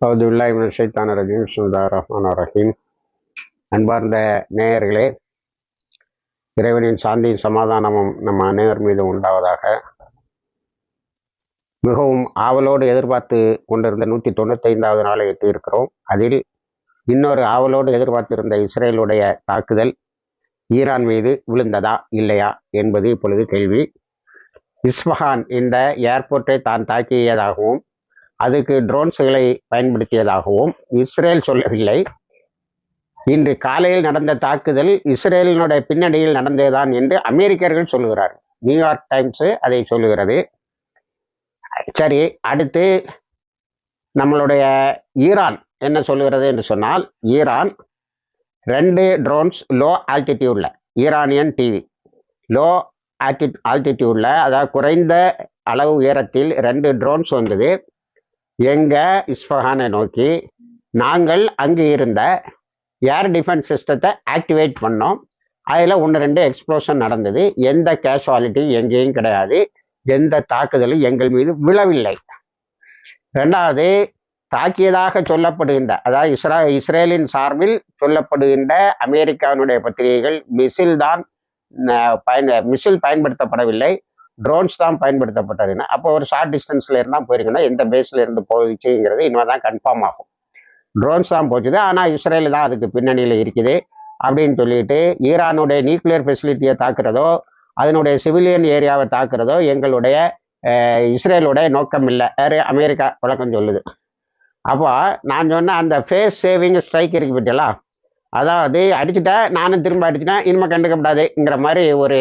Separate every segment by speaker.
Speaker 1: அவுதுல்லாஹிமின் ஷைத்தான ரஜீம் சுந்தா ரஹ்மான் ரஹீம். அன்பார்ந்த நேயர்களே இறைவனின் சாந்தியும் சமாதானமும் நம்ம அனைவர் மீது உண்டாவதாக மிகவும் ஆவலோடு எதிர்பார்த்து கொண்டிருந்த நூற்றி தொண்ணூத்தைந்தாவது நாளை எட்டியிருக்கிறோம். அதில் இன்னொரு ஆவலோடு எதிர்பார்த்திருந்த இஸ்ரேலுடைய தாக்குதல் ஈரான் மீது விழுந்ததா இல்லையா என்பது இப்பொழுது கேள்வி. இஸ்பஹான் இந்த ஏர்போர்ட்டை தான் தாக்கியதாகவும் அதுக்கு ட்ரோன்ஸுகளை பயன்படுத்தியதாகவும் இஸ்ரேல் சொல்லவில்லை. இன்று காலையில் நடந்த தாக்குதல் இஸ்ரேலினுடைய பின்னணியில் நடந்ததுதான் என்று அமெரிக்கர்கள் சொல்லுகிறார்கள். நியூயார்க் டைம்ஸ் அதை சொல்லுகிறது. சரி அடுத்து நம்மளுடைய ஈரான் என்ன சொல்லுகிறது என்று சொன்னால் ஈரான் ரெண்டு ட்ரோன்ஸ் லோ ஆல்டிடியூடில் ஈரானியன் டிவி லோ ஆல்டி ஆல்டிடியூடில் அதாவது குறைந்த அளவு உயரத்தில் ரெண்டு ட்ரோன்ஸ் வந்தது. எங்க இஸ்ஃபஹானை நோக்கி நாங்கள் அங்கே இருந்த ஏர் டிஃபென்ஸ் சிஸ்டத்தை ஆக்டிவேட் பண்ணோம். அதில் ஒன்று ரெண்டு எக்ஸ்ப்ளோஷன் நடந்தது. எந்த கேஷுவாலிட்டி எங்கேயும் கிடையாது. எந்த தாக்குதலும் எங்கள் மீது விழவில்லை. ரெண்டாவது தாக்கியதாக சொல்லப்படுகின்ற அதாவது இஸ்ரா இஸ்ரேலின் சார்பில் சொல்லப்படுகின்ற அமெரிக்காவினுடைய பத்திரிகைகள் மிசில் தான் பயன் மிசில் பயன்படுத்தப்படவில்லை. ட்ரோன்ஸ் தான் பயன்படுத்தப்பட்டதுன்னா அப்போ ஒரு ஷார்ட் டிஸ்டன்ஸில் இருந்தால் போயிருக்குன்னா எந்த பேஸில் இருந்து போச்சுங்கிறது இனிமேல் தான் கன்ஃபார்ம் ஆகும். ட்ரோன்ஸ் தான் போச்சுது. ஆனால் இஸ்ரேல் தான் அதுக்கு பின்னணியில் இருக்குது அப்படின்னு சொல்லிட்டு ஈரானுடைய நியூக்ளியர் ஃபெசிலிட்டியை தாக்குறதோ அதனுடைய சிவிலியன் ஏரியாவை தாக்குறதோ எங்களுடைய இஸ்ரேலுடைய நோக்கம் இல்லை. வேறு அமெரிக்கா வழக்கம் சொல்லுது. அப்போ நான் சொன்ன அந்த ஃபேஸ் சேவிங் ஸ்ட்ரைக் இருக்கு பற்றியலா அதாவது அடிச்சுட்டா நானும் திரும்ப அடிச்சுட்டேன் இனிமேல் கண்டுக்கப்படாதுங்கிற மாதிரி ஒரு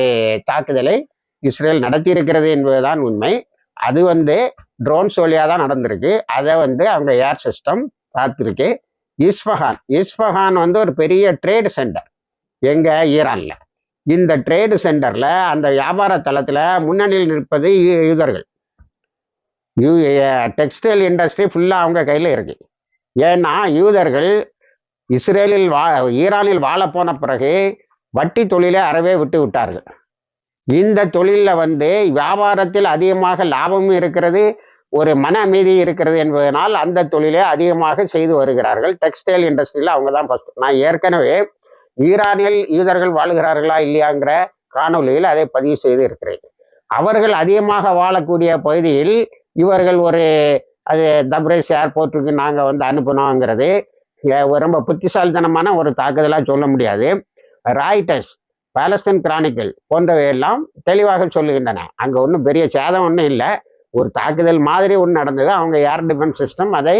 Speaker 1: தாக்குதலை இஸ்ரேல் நடத்தியிருக்கிறது என்பதுதான் உண்மை. அது வந்து ட்ரோன்ஸ் வழியாக தான் நடந்திருக்கு. அதை வந்து அவங்க ஏர் சிஸ்டம் பார்த்துருக்கு. இஸ்பஹான் இஸ்பஹான் வந்து ஒரு பெரிய ட்ரேடு சென்டர் எங்கே? ஈரானில். இந்த ட்ரேடு சென்டரில் அந்த வியாபார தளத்தில் முன்னணியில் நிற்பது யூதர்கள். யூ டெக்ஸ்டைல் இண்டஸ்ட்ரி ஃபுல்லாக அவங்க கையில் இருக்கு. ஏன்னா யூதர்கள் இஸ்ரேலில் வா ஈரானில் வாழ போன பிறகு வட்டி தொழிலை அறவே விட்டு விட்டார்கள். இந்த தொழிலில் வந்து வியாபாரத்தில் அதிகமாக லாபமும் இருக்கிறது ஒரு மன அமைதி இருக்கிறது என்பதனால் அந்த தொழிலை அதிகமாக செய்து வருகிறார்கள். டெக்ஸ்டைல் இண்டஸ்ட்ரியில் அவங்க தான் ஃபஸ்ட் நான் ஏற்கனவே ஈரானில் யூதர்கள் வாழ்கிறார்களா இல்லையாங்கிற காணொலியில் அதை பதிவு செய்து இருக்கிறேன். அவர்கள் அதிகமாக வாழக்கூடிய பகுதியில் இவர்கள் ஒரு அது தப்ரேஸ் ஏர்போர்ட்டுக்கு நாங்கள் வந்து அனுப்பணுங்கிறது ரொம்ப புத்திசாலித்தனமான ஒரு தாக்குதலாக சொல்ல முடியாது. ராய்டர்ஸ் பாலஸ்தீன் கிரானிக்கல் போன்றவையெல்லாம் தெளிவாக சொல்லுகின்றன. அங்கே ஒன்றும் பெரிய சேதம் ஒன்றும் இல்லை. ஒரு தாக்குதல் மாதிரி ஒன்று நடந்தது. அவங்க ஏர் டிஃபென்ஸ் சிஸ்டம் அதை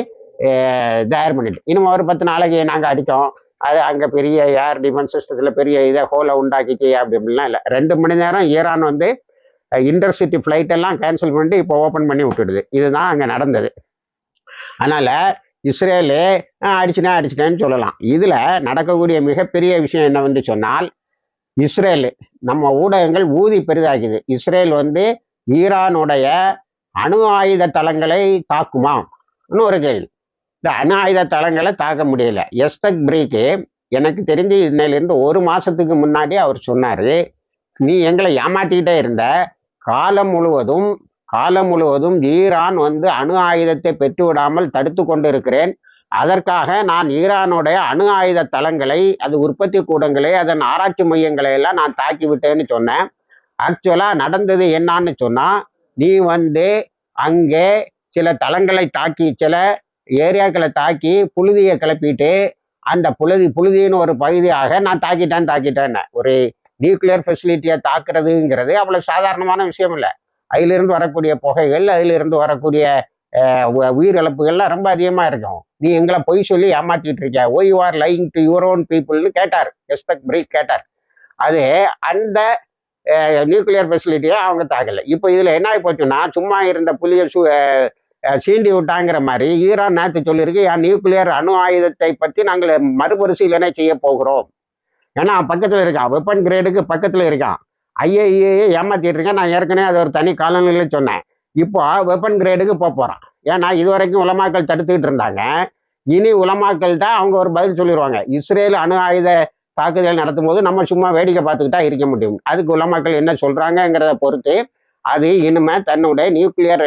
Speaker 1: தயார் பண்ணிட்டு. இன்னும் ஒரு பத்து நாளைக்கு நாங்கள் அடித்தோம். அது அங்கே பெரிய ஏர் டிஃபென்ஸ் சிஸ்டத்தில் பெரிய இதை ஹோலை உண்டாக்கிச்சு அப்படி அப்படிலாம் இல்லை. ரெண்டு மணி நேரம் ஈரான் வந்து இன்டர்சிட்டி ஃப்ளைட் எல்லாம் கேன்சல் பண்ணிட்டு இப்போ ஓப்பன் பண்ணி விட்டுடுது. இதுதான் அங்கே நடந்தது. அதனால் இஸ்ரேலு அடிச்சுட்டேன் அடிச்சிட்டேன்னு சொல்லலாம். இதில் நடக்கக்கூடிய மிகப்பெரிய விஷயம் என்னவென்று சொன்னால் இஸ்ரேல். நம்ம ஊடகங்கள் ஊதி பெரிதாக்குது இஸ்ரேல் வந்து ஈரானுடைய அணு ஆயுத தளங்களை தாக்குமா? ஒரு கேள்வி. இந்த அணு ஆயுத தளங்களை தாக்க முடியல. எஸ்தக் பிரீக்கு எனக்கு தெரிஞ்சு இன்னிலிருந்து ஒரு மாதத்துக்கு முன்னாடி அவர் சொன்னார் நீ எங்களை ஏமாத்திக்கிட்டே இருந்த. காலம் முழுவதும் காலம் முழுவதும் ஈரான் வந்து அணு ஆயுதத்தை பெற்று விடாமல் தடுத்து கொண்டு இருக்கிறேன் அதற்காக நான் ஈரானுடைய அணு ஆயுத தளங்களை அது உற்பத்தி கூடங்களை அதன் ஆராய்ச்சி மையங்களை எல்லாம் நான் தாக்கி விட்டேன்னு சொன்னேன். ஆக்சுவலாக நடந்தது என்னான்னு சொன்னால் நீ வந்து அங்கே சில தளங்களை தாக்கி சில ஏரியாக்களை தாக்கி புழுதியை கிளப்பிட்டு அந்த புழுதி புழுதின்னு ஒரு பகுதியாக நான் தாக்கிட்டேன் தாக்கிட்டேன்னு. ஒரு நியூக்ளியர் ஃபெசிலிட்டியை தாக்குறதுங்கிறது அவ்வளோ சாதாரணமான விஷயம் இல்லை. அதிலிருந்து வரக்கூடிய புகைகள் அதிலிருந்து வரக்கூடிய உயிரிழப்புகள்லாம் ரொம்ப அதிகமாக இருக்கும். நீ எங்களை பொய் சொல்லி ஏமாத்திட்டு இருக்கியா? Why you are lying to your own பீப்புள்னு கேட்டார். எஸ்தக் பிரீக் கேட்டார். அது அந்த நியூக்ளியர் ஃபெசிலிட்டியை அவங்க தாக்கலை. இப்போ இதில் என்ன ஆகி போச்சுன்னா சும்மா இருந்த புலியை சு சீண்டி விட்டாங்கிற மாதிரி ஈரான் நேற்று சொல்லியிருக்கு என் நியூக்ளியர் அணு ஆயுதத்தை பற்றி நாங்கள் மறுபரிசீலனை செய்ய போகிறோம். ஏன்னா பக்கத்தில் இருக்கான். வெப்பன் கிரேடுக்கு பக்கத்தில் இருக்கான். ஐஏஏ ஏமாத்திட்டு இருக்கேன். நான் ஏற்கனவே அது ஒரு தனி காலநிலையில் சொன்னேன். இப்போ வெப்பன் கிரேடுக்கு போக போகிறான் ஏன்னா இது வரைக்கும் உலமாக்கள் தடுத்துக்கிட்டு இருந்தாங்க. இனி உலமாக்கள்கிட்ட அவங்க ஒரு பதில் சொல்லிடுவாங்க இஸ்ரேல் அணு ஆயுத தாக்குதல் நடத்தும் போது நம்ம சும்மா வேடிக்கை பார்த்துக்கிட்டா இருக்க முடியும். அதுக்கு உலமாக்கள் என்ன சொல்கிறாங்கங்கிறத பொறுத்து அது இனிமே தன்னுடைய நியூக்ளியர்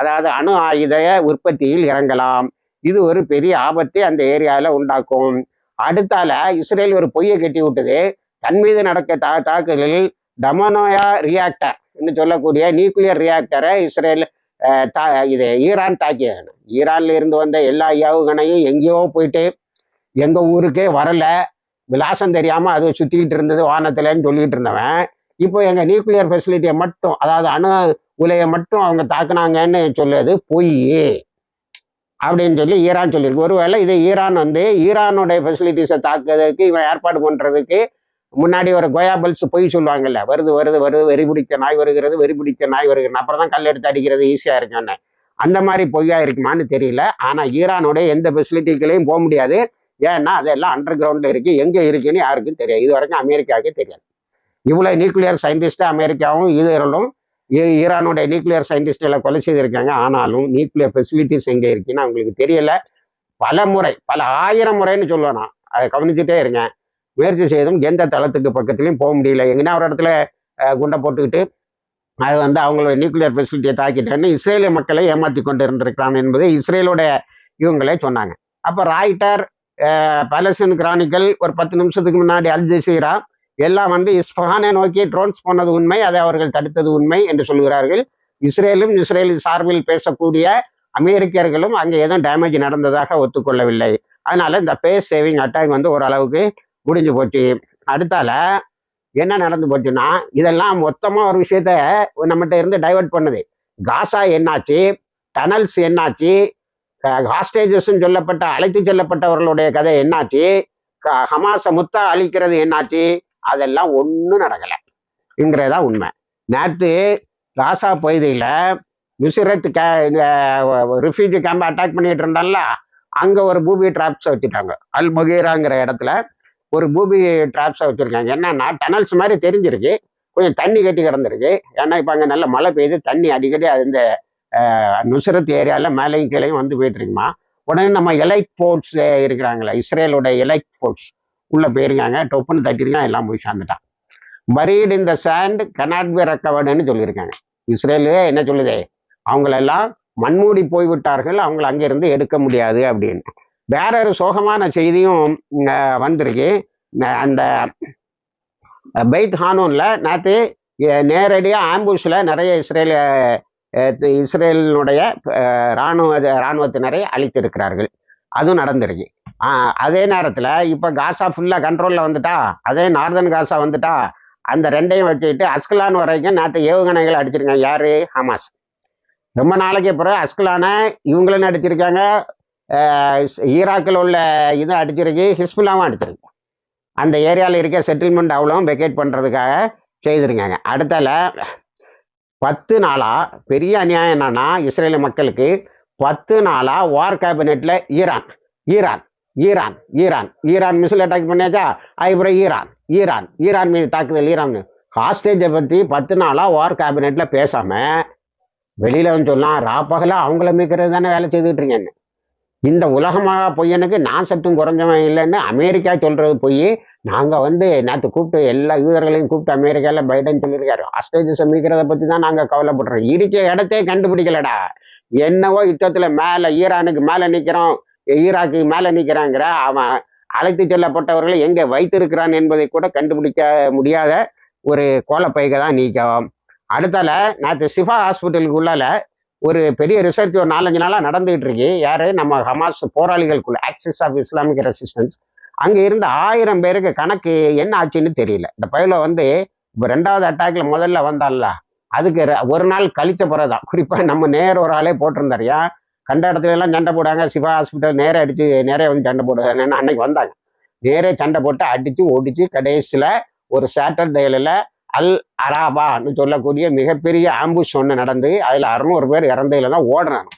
Speaker 1: அதாவது அணு ஆயுத உற்பத்தியில் இறங்கலாம். இது ஒரு பெரிய ஆபத்தை அந்த ஏரியாவில் உண்டாக்கும். அடுத்தால இஸ்ரேல் ஒரு பொய்யை கட்டி விட்டது. தன் மீது நடக்க தா தாக்குதலில் டமனோயா ரியாக்டர் என்று சொல்லக்கூடிய நியூக்ளியர் ரியாக்டரை இஸ்ரேல் தா இது ஈரான் தாக்கியது ஈரான்ல இருந்து வந்த எல்லா ஏவுகணையும் எங்கேயோ போயிட்டு எங்க ஊருக்கே வரல. விலாசம் தெரியாம அது சுத்திக்கிட்டு இருந்தது வானத்துலன்னு சொல்லிட்டு இருந்தவன். இப்போ எங்க நியூக்ளியர் ஃபெசிலிட்டியை மட்டும் அதாவது அணு உலையை மட்டும் அவங்க தாக்குனாங்கன்னு சொல்லுது பொய். அப்படின்னு சொல்லி ஈரான் சொல்லியிருக்கு. ஒருவேளை இது ஈரான் வந்து ஈரானுடைய ஃபெசிலிட்டிஸை தாக்குறதுக்கு இவன் ஏற்பாடு பண்றதுக்கு முன்னாடி ஒரு கொயாபல்ஸ் பொய் சொல்லுவாங்கல்ல வருது வருது வருது வெறி பிடிச்ச நாய் வருகிறது வெறி பிடிச்ச நாய் வருகிறது அப்புறம் தான் கல் எடுத்து அடிக்கிறது ஈஸியாக இருக்குன்னு அந்த மாதிரி பொய்யா இருக்குமான்னு தெரியல. ஆனால் ஈரானுடைய எந்த ஃபெசிலிட்டிகளையும் போக முடியாது. ஏன்னா அதெல்லாம் அண்டர் கிரவுண்டில் இருக்குது எங்கே இருக்குன்னு யாருக்கும் தெரியாது. இது வரைக்கும் அமெரிக்காவுக்கே தெரியாது. இவ்வளோ நியூக்ளியர் சயின்டிஸ்ட்டு அமெரிக்காவும் ஈரலும் ஈ- ஈரானுடைய நியூக்ளியர் சயின்டிஸ்ட்களை கொலை செய்திருக்காங்க. ஆனாலும் நியூக்ளியர் ஃபெசிலிட்டிஸ் எங்கே இருக்குன்னு அவங்களுக்கு தெரியல. பல முறை பல ஆயிரம் முறைன்னு சொல்லுவேன் நான் அதை கவனிச்சுட்டே இருங்க. முயற்சி செய்தும் எந்த தளத்துக்கு பக்கத்துலையும் போக முடியல. எங்கன்னா ஒரு இடத்துல குண்டை போட்டுக்கிட்டு அது வந்து அவங்களோட நியூக்ளியர் ஃபெசிலிட்டியை தாக்கிட்டேன்னு இஸ்ரேலிய மக்களை ஏமாற்றி கொண்டு இருந்திருக்கலாம் என்பதை இஸ்ரேலோட இவங்களே சொன்னாங்க. அப்போ ராய்டர் பலஸ்தீன் கிரானிக்கல் ஒரு பத்து நிமிஷத்துக்கு முன்னாடி அல் ஜசீரா எல்லாம் வந்து இஸ்பஹானை நோக்கி ட்ரோன்ஸ் போனது உண்மை அதை அவர்கள் தடுத்தது உண்மை என்று சொல்கிறார்கள் இஸ்ரேலும் இஸ்ரேல் சார்பில் பேசக்கூடிய அமெரிக்கர்களும் அங்கே எதுவும் டேமேஜ் நடந்ததாக ஒத்துக்கொள்ளவில்லை. அதனால இந்த பேஸ் சேவிங் அட்டாக் வந்து ஓரளவுக்கு முடிஞ்சு போச்சு. அடுத்தால என்ன நடந்து போச்சுன்னா இதெல்லாம் மொத்தமா ஒரு விஷயத்த நம்மகிட்ட இருந்து டைவர்ட் பண்ணுது. காசா என்னாச்சு? டனல்ஸ் என்னாச்சு? ஹாஸ்டேஜஸ்ன்னு சொல்லப்பட்ட அழைத்து செல்லப்பட்டவர்களுடைய கதை என்னாச்சு? க- ஹமாஸை முத்தா அழிக்கிறது என்னாச்சு? அதெல்லாம் ஒன்றும் நடக்கலை என்கிறதா உண்மை. நேற்று காசா பகுதியில் நுசிரத் கே ரிஃப்யூஜி கேம்ப் அட்டாக் பண்ணிட்டு இருந்தால அங்கே ஒரு பூபி ட்ராப்ஸ் வச்சுட்டாங்க. அல் முகீராங்கிற இடத்துல ஒரு பூபி ட்ராப்ஸாக வச்சுருக்காங்க. என்னன்னா டனல்ஸ் மாதிரி தெரிஞ்சிருக்கு. கொஞ்சம் தண்ணி கட்டி கிடந்திருக்கு. ஏன்னா இப்போ அங்கே நல்ல மழை பெய்யுது தண்ணி அடிக்கடி அது இந்த நுசரத் ஏரியாவில் மேலையும் கீழையும் வந்து போயிட்டுருக்குமா? உடனே நம்ம எலைட் ஃபோர்ஸ் இருக்கிறாங்களே இஸ்ரேலோட எலைட் ஃபோர்ஸ் உள்ளே போயிருக்காங்க. டொப்புன்னு தட்டிருக்கான் எல்லாம் போய் சேர்ந்துட்டான். பரீட் இந்த சாண்டு கனாட் பி ரெக்கவர்டுன்னு சொல்லியிருக்காங்க. இஸ்ரேலு என்ன சொல்லுதே? அவங்களெல்லாம் மண்மூடி போய்விட்டார்கள். அவங்கள அங்கேருந்து எடுக்க முடியாது அப்படின்னு. வேற ஒரு சோகமான செய்தியும் வந்திருக்கு. அந்த பைத் ஹானூன்ல நேற்று நேரடியாக ஆம்புஷில் நிறைய இஸ்ரேல் இஸ்ரேலினுடைய இராணுவ இராணுவத்தினரை அழித்திருக்கிறார்கள். அதுவும் நடந்திருக்கு. அதே நேரத்தில் இப்போ காசா ஃபுல்லாக கண்ட்ரோலில் வந்துட்டா அதே நார்தன் காசா வந்துட்டா அந்த ரெண்டையும் வச்சுக்கிட்டு அஸ்கலான் வரைக்கும் நேற்று ஏவுகணைகள் அடிச்சிருக்காங்க யாரு? ஹமாஸ். ரொம்ப நாளைக்கு அப்புறம் அஸ்கலானை இவங்களும் அடிச்சிருக்காங்க ஈராக்கில் உள்ள இதை அடிச்சிருக்கு ஹிஸ்புல்லாவும் அடிச்சிருக்கு அந்த ஏரியாவில் இருக்க செட்டில்மெண்ட் அவ்வளோவும் வெக்கேட் பண்ணுறதுக்காக செய்திருக்காங்க. அடுத்தால பத்து நாளாக பெரிய அநியாயம் என்னன்னா இஸ்ரேல் மக்களுக்கு பத்து நாளாக war கேபினெட்டில் Iran Iran Iran Iran Iran missile attack பண்ணியாச்சா? அதுக்கப்புறம் ஈரான் ஈரான் ஈரான் மீது தாக்குதல் ஈரான். ஹாஸ்டேஜை பற்றி பத்து நாளாக வார் கேபினெட்டில் பேசாமல் வெளியில் வந்து சொல்லலாம் ராப்பகலாக அவங்கள மீக்கிறது தானே வேலை செய்துக்கிட்டு இருக்கேன்னு. இந்த உலகமாக பொய்யனுக்கு நான் சத்தும் குறைஞ்சவன் இல்லைன்னு அமெரிக்கா சொல்கிறது போய். நாங்கள் வந்து நேற்று கூப்பிட்டு எல்லா யூதர்களையும் கூப்பிட்டு அமெரிக்காவில் பைடன் சொல்லியிருக்காரு. ஹாஸ்டேஜ் சமைக்கிறத பற்றி தான் நாங்கள் கவலைப்படுறோம். இருக்க இடத்தையே கண்டுபிடிக்கலடா. என்னவோ யுத்தத்தில் மேலே ஈரானுக்கு மேலே நிற்கிறோம் ஈராக்கு மேலே நிற்கிறாங்கிற அவன் அழைத்து செல்லப்பட்டவர்களை எங்கே வைத்திருக்கிறான் என்பதை கூட கண்டுபிடிக்க முடியாத ஒரு கோலப்பைக தான் நீக்கம். அடுத்தால நேற்று சிஃபா ஹாஸ்பிட்டலுக்கு உள்ளால ஒரு பெரிய ரிசர்ச் ஒரு நாலஞ்சு நாளாக நடந்துகிட்டு இருக்கு. யாரு? நம்ம ஹமாஸ் போராளிகளுக்குள்ள ஆக்சிஸ் ஆஃப் இஸ்லாமிக் ரெசிஸ்டன்ஸ் அங்கே இருந்த ஆயிரம் பேருக்கு கணக்கு என்ன ஆச்சுன்னு தெரியல. இந்த பயில வந்து இப்போ ரெண்டாவது அட்டாக்ல முதல்ல வந்தான்ல. அதுக்கு ர- ஒரு நாள் கழிச்ச பிறகுதான். குறிப்பாக நம்ம நேர ஒரு ஆளே போட்டிருந்தாரியா கண்ட இடத்துல எல்லாம் சண்டை போடுவாங்க சிவா ஹாஸ்பிட்டல் நேரே அடித்து நேரே வந்து சண்டை போடுறாங்கன்னு அன்னைக்கு வந்தாங்க. நேரே சண்டை போட்டு அடித்து ஒடிச்சு கடைசியில் ஒரு சாட்டர்டேல அல் அராபான்னு சொல்லக்கூடிய மிகப்பெரிய ஆம்புஷ் ஒன்று நடந்து அதில் அறுநூறு பேர் இறந்ததுல தான் ஓடுறாங்க.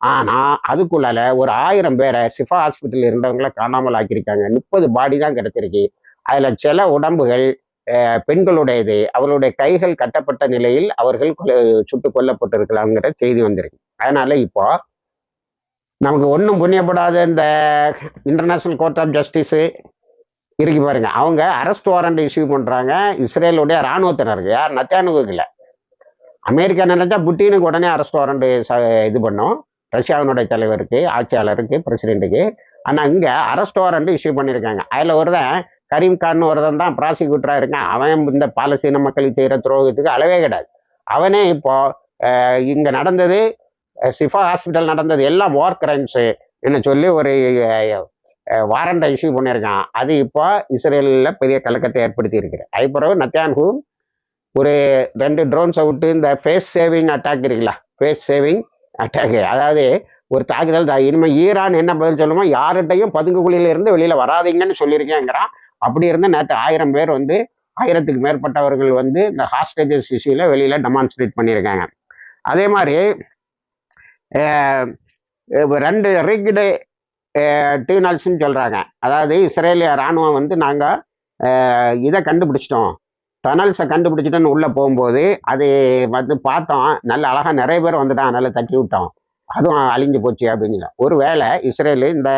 Speaker 1: ஆனால் அதுக்குள்ளால ஒரு ஆயிரம் பேரை சிஃபா ஹாஸ்பிட்டல் இருந்தவங்கள காணாமல் ஆக்கியிருக்காங்க. முப்பது பாடி தான் கிடச்சிருக்கு. அதில் சில உடம்புகள் பெண்களுடையது. அவர்களுடைய கைகள் கட்டப்பட்ட நிலையில் அவர்கள் கொலை சுட்டு கொல்லப்பட்டிருக்கலாங்கிற செய்தி வந்திருக்கு. அதனால இப்போ நமக்கு ஒன்றும் புண்ணியப்படாத இந்த இன்டர்நேஷ்னல் கோர்ட் ஆஃப் ஜஸ்டிஸு இருக்கு பாருங்க. அவங்க அரெஸ்ட் வாரண்ட் இஷ்யூ பண்றாங்க. இஸ்ரேலுடைய இராணுவத்தினருக்கு. யார்? நத்தியானுக்குல இல்லை. அமெரிக்கா நினைச்சா புட்டினுக்கு உடனே அரெஸ்ட் வாரண்ட் இது பண்ணும். ரஷ்யாவினுடைய தலைவருக்கு ஆட்சியாளருக்கு பிரசிடென்ட்டுக்கு. ஆனால் இங்கே அரெஸ்ட் வாரண்ட் இஷ்யூ பண்ணியிருக்காங்க அதில் ஒருதன் கரீம் கான் ஒருத்தன் தான் ப்ராசிக்யூட்டராக இருக்கான். அவன் இந்த பாலஸ்தீன மக்களுக்கு செய்கிற துரோகத்துக்கு அளவே கிடையாது. அவனே இப்போ இங்கே நடந்தது சிஃபா ஹாஸ்பிட்டல் நடந்தது. எல்லாம் வார் கிரைம்ஸு என்ன சொல்லி ஒரு வாரண்டை இஷ்யூ பண்ணியிருக்கான். அது இப்போ இஸ்ரேலில் பெரிய கலக்கத்தை ஏற்படுத்தி இருக்குது அதுபிறகு நத்தியான்ஹூ ஒரு ரெண்டு ட்ரோன்ஸ் விட்டு இந்த ஃபேஸ் சேவிங் அட்டாக் இருக்குல்ல ஃபேஸ் சேவிங் அட்டாக் அதாவது ஒரு தாக்குதல் தான் இனிமேல் ஈரான் என்ன பதில் சொல்லுமோ யார்கிட்டையும் பதுங்குக்குழியில இருந்து வெளியில் வராதீங்கன்னு சொல்லியிருக்கேங்கிறான். அப்படி இருந்து நேற்று ஆயிரம் பேர் வந்து ஆயிரத்துக்கு மேற்பட்டவர்கள் வந்து இந்த ஹாஸ்டேஜஸ் இஷ்யூவில் வெளியில் டெமான்ஸ்ட்ரேட் பண்ணியிருக்காங்க. அதே மாதிரி ரெண்டு ரிக்டு டியூனல்ஸ்னு சொல்கிறாங்க அதாவது இஸ்ரேலிய இராணுவம் வந்து நாங்கள் இதை கண்டுபிடிச்சிட்டோம். டனல்ஸை கண்டுபிடிச்சிட்டோன்னு உள்ளே போகும்போது அது வந்து பார்த்தோம் நல்ல அழகாக நிறைய பேர் வந்துட்டான் நல்லா தட்டி விட்டோம். அதுவும் அழிஞ்சு போச்சு அப்படின்னு ஒரு வேளை இஸ்ரேலு இந்த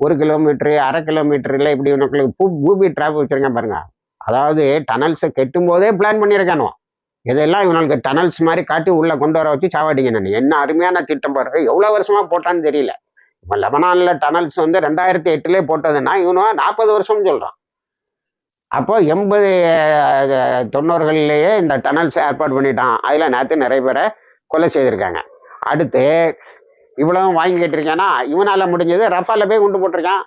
Speaker 1: ஒரு கிலோமீட்டரு அரை கிலோமீட்டரில் இப்படி உங்களுக்கு பூ பூபி ட்ராப் வச்சுருக்கேன் பாருங்க. அதாவது டனல்ஸை கெட்டும் போதே பிளான் பண்ணியிருக்கானோ இதெல்லாம் இவனுக்கு டனல்ஸ் மாதிரி காட்டி உள்ளே கொண்டு வர வச்சு சாவடிங்க நான். என்ன அருமையான திட்டம் பாருங்க. எவ்வளோ வருஷமாக போட்டான்னு தெரியல. இப்போ லெபனானில் டனல்ஸ் வந்து ரெண்டாயிரத்தி எட்டுலேயே போட்டதுன்னா இவனும் நாற்பது வருஷம் சொல்கிறான் அப்போ எண்பது தொண்ணூறுகள்லேயே இந்த டனல்ஸ் ஏற்பாடு பண்ணிட்டான். அதில் நேற்று நிறைய பேரை கொலை செய்திருக்காங்க. அடுத்து இவ்வளவும் வாங்கி கேட்டிருக்கேன்னா இவனால் முடிஞ்சது ரஃபால போய் கொண்டு போட்டிருக்கான்.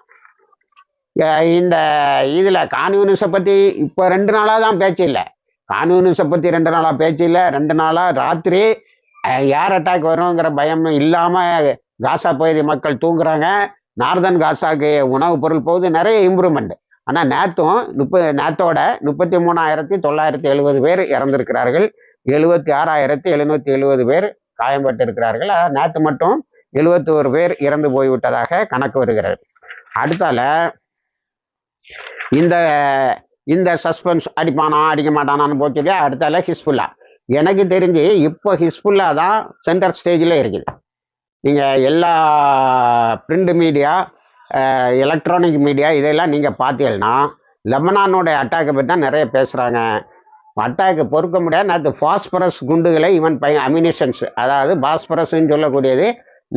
Speaker 1: இந்த இதில் கான்யூனிஸை பற்றி இப்போ ரெண்டு நாளாக தான் பேச்சு இல்லை. கான்யூனிஸை பற்றி ரெண்டு நாளாக பேச்சு இல்லை. ரெண்டு நாளாக ராத்திரி யார் ஏர் அட்டாக் வருங்கிற பயம் இல்லாமல் காசா பகுதி மக்கள் தூங்குறாங்க. நார்தன் காசாக்கு உணவுப் பொருள் போகுது நிறைய இம்ப்ரூவ்மெண்ட் ஆனால் நேத்தும் முப்ப நேத்தோட முப்பத்தி மூணாயிரத்தி தொள்ளாயிரத்தி எழுபது பேர் இறந்திருக்கிறார்கள். எழுபத்தி ஆறாயிரத்தி எழுநூற்றி எழுபது பேர் காயம்பட்டு இருக்கிறார்கள் நேற்று மட்டும் எழுபத்தி ஒரு பேர் இறந்து போய்விட்டதாக கணக்கு வருகிறது. அடுத்தால இந்த இந்த சஸ்பென்ஸ் அடிப்பானா அடிக்க மாட்டானான்னு போச்சு அடுத்தால ஹிஸ்புல்லா எனக்கு தெரிஞ்சு இப்போ ஹிஸ்புல்லா தான் சென்டர் ஸ்டேஜில் இருக்குது. நீங்கள் எல்லா பிரிண்ட் மீடியா எலக்ட்ரானிக் மீடியா இதையெல்லாம் நீங்கள் பார்த்தீங்கன்னா லெபனானோட அட்டாக்கை பற்றி தான் நிறைய பேசுகிறாங்க அட்டாக்கு பொறுக்க முடியாது. நேற்று ஃபாஸ்பரஸ் குண்டுகளை இவன் பய அமினிஷன்ஸ் அதாவது பாஸ்பரஸ்ன்னு சொல்லக்கூடியது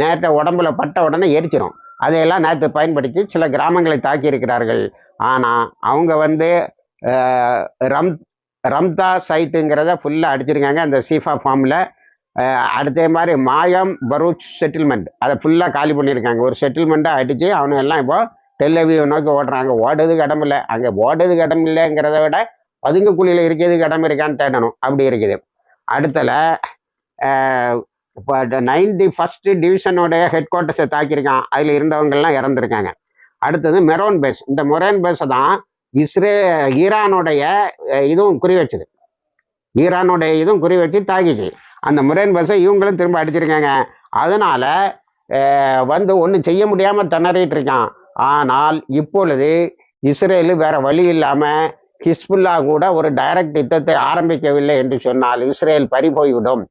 Speaker 1: நேற்று உடம்புல பட்ட உடனே எரிச்சிரும். அதையெல்லாம் நேற்று பயன்படுத்தி சில கிராமங்களை தாக்கி இருக்கிறார்கள். ஆனால் அவங்க வந்து ரம் ரம்தா சைட்டுங்கிறத ஃபுல்லாக அடிச்சிருக்காங்க. அந்த சீஃபா ஃபார்மில் அடுத்த மாதிரி மாயம் பரூச் செட்டில்மெண்ட் அதை ஃபுல்லாக காலி பண்ணியிருக்காங்க. ஒரு செட்டில்மெண்ட்டாக அடித்து அவனு எல்லாம் இப்போ டெல்லவியை நோக்கி ஓடுறாங்க ஓடுறதுக்கு இடம் இல்லை. அங்கே ஓடுறதுக்கு இடம் இல்லைங்கிறத விட பதுங்க குழியில் இருக்கிறதுக்கு இடம் இருக்கான்னு தேடணும். அப்படி இருக்குது. அடுத்தல இப்போ நைன்டி ஃபஸ்ட்டு டிவிஷனோடைய ஹெட் குவார்ட்டர்ஸை தாக்கியிருக்கான். அதில் இருந்தவங்கெல்லாம் இறந்துருக்காங்க. அடுத்தது மெரோன் பேஸ். இந்த மொரேன் பேஸை தான் இஸ்ரே ஈரானுடைய இதுவும் குறி வச்சுது. ஈரானுடைய இதுவும் குறி வச்சு தாக்கிச்சு. அந்த முரேன் பஸ்ஸை இவங்களும் திரும்ப அடிச்சிருக்காங்க. அதனால் வந்து ஒன்றும் செய்ய முடியாமல் திணறிட்டு இருக்கான். ஆனால் இப்பொழுது இஸ்ரேலு வேற வழி இல்லாமல் ஹிஸ்புல்லா கூட ஒரு டைரக்ட் யுத்தத்தை ஆரம்பிக்கவில்லை என்று சொன்னால் இஸ்ரேல் பறிபோய்விடும்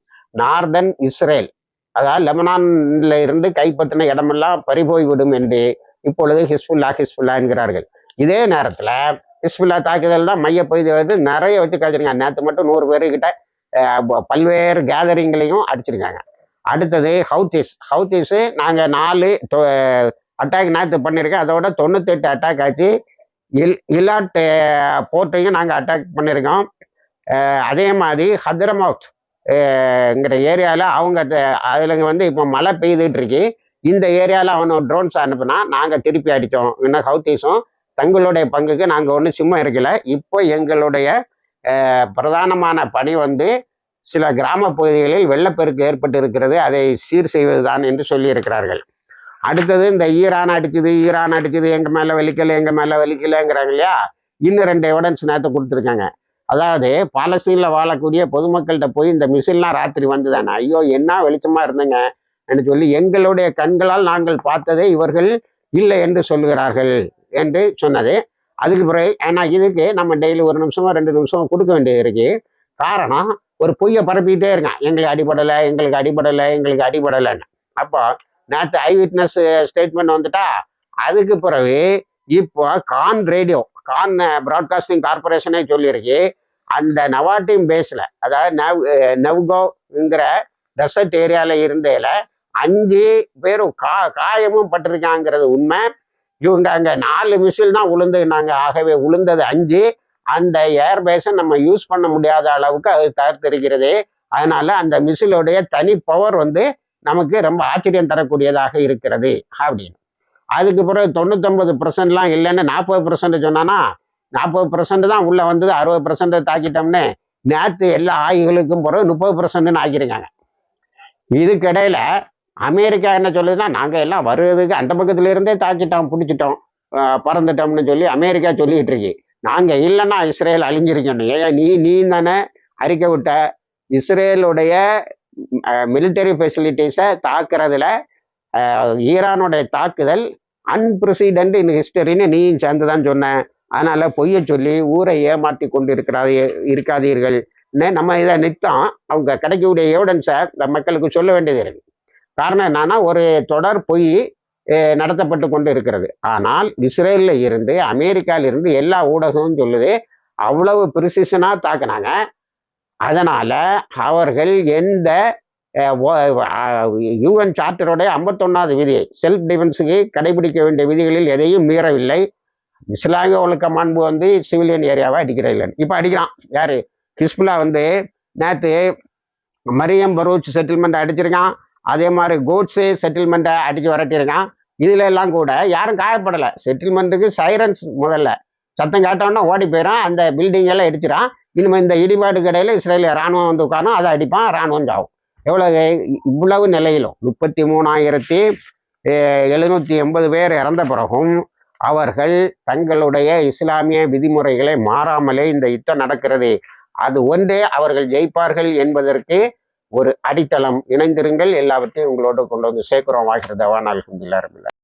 Speaker 1: நார்தன் இஸ்ரேல். அதாவது லெபனான்ல இருந்து கைப்பற்றின இடமெல்லாம் பறிபோய்விடும் என்று இப்பொழுது ஹிஸ்புல்லா ஹிஸ்புல்லா என்கிறார்கள். இதே நேரத்தில் ஹிஸ்புல்லா தாக்குதல் தான் மைய பகுதி வந்து நிறைய வச்சு காய்ச்சிருக்காங்க. நேற்று மட்டும் நூறு பேருக்கிட்ட பல்வேறு கேதரிங்லையும் அடிச்சிருக்காங்க. அடுத்தது ஹவுத்திஸ். ஹவுத்திஸு நாங்கள் நாலு அட்டாக் நேற்று பண்ணியிருக்கோம் அதோட தொண்ணூத்தெட்டு அட்டாக் ஆச்சு. இல் இலாட் போர்ட்டையும் நாங்கள் அட்டாக் பண்ணியிருக்கோம் அதே மாதிரி ஹத்ரமவுத் ங்கிற ஏரியாவில் அவங்க அதில் வந்து இப்போ மழை பெய்துட்டு இருக்கு இந்த ஏரியாவில் அவனை ட்ரோன்ஸ் அனுப்புனா நாங்கள் திருப்பி அடித்தோம். இன்னும் ஹவுத்தீஸும் தங்களுடைய பங்குக்கு நாங்கள் ஒன்றும் சும்மா இருக்கல. இப்போ எங்களுடைய பிரதானமான பணி வந்து சில கிராம பகுதிகளில் வெள்ளப்பெருக்கு ஏற்பட்டு இருக்கிறது அதை சீர் செய்வதுதான் என்று சொல்லியிருக்கிறார்கள். அடுத்தது இந்த ஈரான் அடிச்சுது ஈரான் அடிச்சுது எங்கள் மேலே வலிக்கல எங்கள் மேலே வலிக்கலங்கிறாங்க இல்லையா? இன்னும் ரெண்டு எவிடன்ஸ் நேற்று கொடுத்துருக்காங்க. அதாவது பாலஸ்தீனில் வாழக்கூடிய பொதுமக்கள்கிட்ட போய் இந்த மிசில்லாம் ராத்திரி வந்துதானே? ஐயோ என்ன வெளிச்சமாக இருந்தங்க? என்று சொல்லி எங்களுடைய கண்களால் நாங்கள் பார்த்ததை இவர்கள் இல்லை என்று சொல்லுகிறார்கள் என்று சொன்னது. அதுக்கு பிறகு ஏன்னா இதுக்கு நம்ம டெய்லி ஒரு நிமிஷமோ ரெண்டு நிமிஷமோ கொடுக்க வேண்டியது இருக்கு காரணம் ஒரு பொய்யை பரப்பிக்கிட்டே இருக்கான். எங்களுக்கு அடிபடலை எங்களுக்கு அடிபடலை எங்களுக்கு அடிபடலைன்னு. அப்போ நேற்று ஐ விட்னஸ் ஸ்டேட்மெண்ட் வந்துட்டா அதுக்கு பிறகு இப்போ கான் ரேடியோ கான் ப்ராட்காஸ்டிங் கார்பரேஷனே சொல்லியிருக்கு அந்த நவாட்டிம் பேஸில் அதாவது நவ் நவ்கோங்கிற டெசர்ட் ஏரியாவில் இருந்தேல அஞ்சு பேரும் கா காயமும் பட்டிருக்காங்கிறது உண்மை. இவங்க அங்கே நாலு மிசில் தான் உளுந்துனாங்க ஆகவே உளுந்தது அஞ்சு. அந்த ஏர்பேஸை நம்ம யூஸ் பண்ண முடியாத அளவுக்கு அது தகர்த்திருக்கிறது. அதனால அந்த மிசிலுடைய தனி பவர் வந்து நமக்கு ரொம்ப ஆச்சரியம் தரக்கூடியதாக இருக்கிறது. அப்படின்னு. அதுக்கு பிறகு தொண்ணூத்தொன்பது பர்சன்ட்லாம் இல்லைன்னு நாற்பது பர்சன்ட் சொன்னானா? நாற்பது பர்சன்ட் தான் உள்ள வந்தது. அறுபது பர்சன்ட் தாக்கிட்டோம்னு. நேற்று எல்லா ஆய்வுகளுக்கும் பிறகு முப்பது பர்சன்ட்னு ஆக்கியிருக்காங்க. இதுக்கிடையில அமெரிக்கா என்ன சொல்லுதுன்னா நாங்கள் எல்லாம் வருவதுக்கு அந்த பக்கத்துல இருந்தே தாக்கிட்டோம் பிடிச்சிட்டோம் பறந்துட்டோம்னு சொல்லி அமெரிக்கா சொல்லிட்டு இருக்கு. நாங்கள் இல்லைன்னா இஸ்ரேல் அழிஞ்சிருக்கணும் ஏன் நீ நீ தானே அறிக்கை விட்ட இஸ்ரேலுடைய மிலிட்டரி ஃபெசிலிட்டிஸை தாக்குறதுல ஈரானுடைய தாக்குதல் அன்பிரசிடென்ட் இன் ஹிஸ்டரின்னு நீயும் சேர்ந்து தான் சொன்ன. அதனால் பொய்ய சொல்லி ஊரை ஏமாற்றி கொண்டு இருக்கிறாது இருக்காதீர்கள் நம்ம இதை நித்தம். அவங்க கிடைக்கக்கூடிய எவிடன்ஸை இந்த மக்களுக்கு சொல்ல வேண்டியது இருக்குது காரணம் என்னன்னா ஒரு தொடர் பொய் நடத்தப்பட்டு கொண்டு இருக்கிறது. ஆனால் இஸ்ரேலில் இருந்து அமெரிக்காவிலிருந்து எல்லா ஊடகமும் சொல்லுது அவ்வளவு பிரிசிஷனாக தாக்குனாங்க. அதனால் அவர்கள் எந்த யூஎன் சார்ட்டருடைய ஐம்பத்தொன்னாவது விதியை செல்ஃப் டிஃபென்ஸுக்கு கடைபிடிக்க வேண்டிய விதிகளில் எதையும் மீறவில்லை. இஸ்லாமிய ஒழுக்க மாண்பு வந்து சிவிலியன் ஏரியாவை அடிக்கிற இல்லைன்னு. இப்போ அடிக்கிறான். யார்? ஹிஸ்புல்லா வந்து நேற்று மரியம் பரூச் செட்டில்மெண்ட் அடிச்சிருக்கான். அதே மாதிரி கோட்ஸு செட்டில்மெண்ட்டை அடிச்சு விரட்டியிருக்கான். இதுல எல்லாம் கூட யாரும் காயப்படலை. செட்டில்மெண்ட்டுக்கு சைரன்ஸ் முதல்ல. சத்தம் கேட்டோன்னா ஓடி போயிடும் அந்த பில்டிங் எல்லாம் இடிச்சிடான் இனிமேல் இந்த இடிபாடு கடையில் இஸ்ரேலிய ராணுவம் வந்து உட்காரும் அதை அடிப்பான் ராணுவம் ஆகும் எவ்வளவு இவ்வளவு நிலையிலும் முப்பத்தி மூணாயிரத்தி எழுநூத்தி எண்பது பேர் இறந்த பிறகும் அவர்கள் தங்களுடைய இஸ்லாமிய விதிமுறைகளை மாறாமலே இந்த யுத்தம் நடக்கிறது. அது ஒன்றே அவர்கள் ஜெயிப்பார்கள் என்பதற்கு ஒரு அடித்தளம் இணைந்திருங்கள். எல்லாவற்றையும் உங்களோடு கொண்டு வந்து சேர்க்கிறோம். வாகிறது நாள் அல்ஹம்துலில்லாஹ்